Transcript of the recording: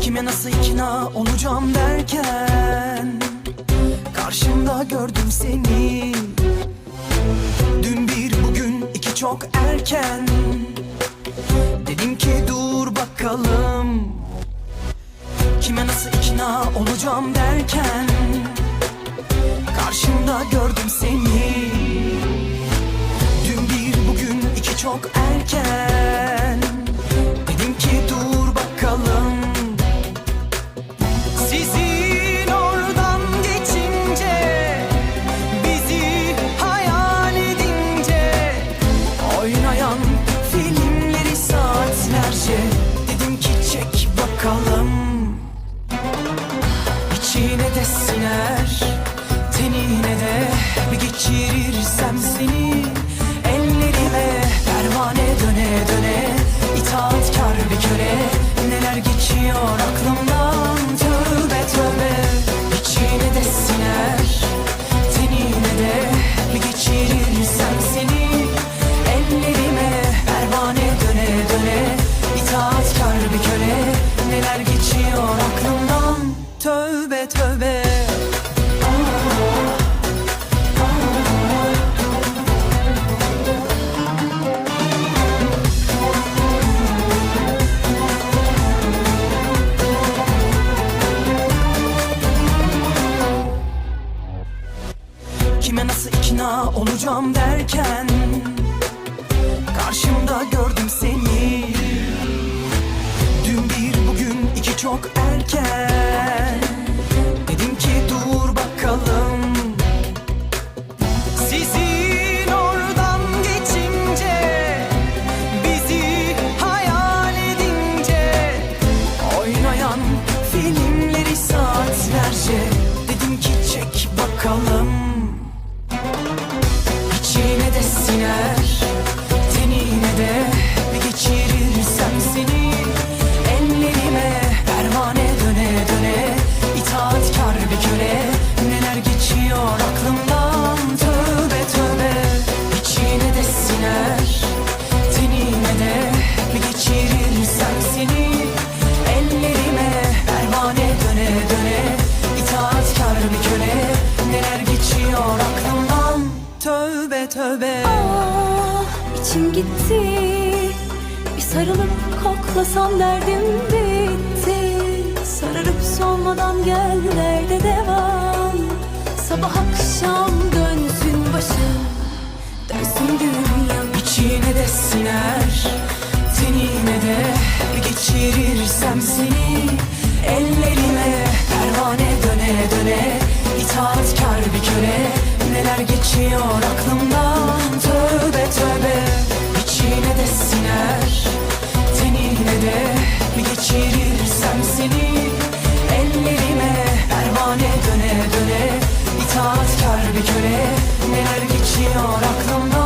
Kime nasıl ikna olacağım derken Karşımda gördüm seni. Dün bir bugün iki çok erken. Dedim ki dur bakalım. Kime nasıl ikna olacağım derken Karşımda gördüm seni çok erken. Dedim ki dur bakalım. Sizin oradan geçince Bizi hayal edince Oynayan filmleri saatlerce Dedim ki çek bakalım. İçine de siner Tenine de bir geçirirsem seni Kime nasıl ikna olacağım derken Karşımda gördüm seni Dün bir bugün iki çok erken Dedim ki dur bakalım Sizin tövbe. Tövbe Ah içim gitti. Bir sarılıp koklasam derdim bitti. Sararıp solmadan gel nerede devam? Sabah akşam dönsün başım. Dönsün dünyam İçine de siner Tenine de geçirirsem seni geçiyor aklımdan. Tövbe tövbe İçine de siner. Tenine de bir geçirirsem seni. Ellerime pervane döne döne itaatkar bir köle. Neler geçiyor aklımdan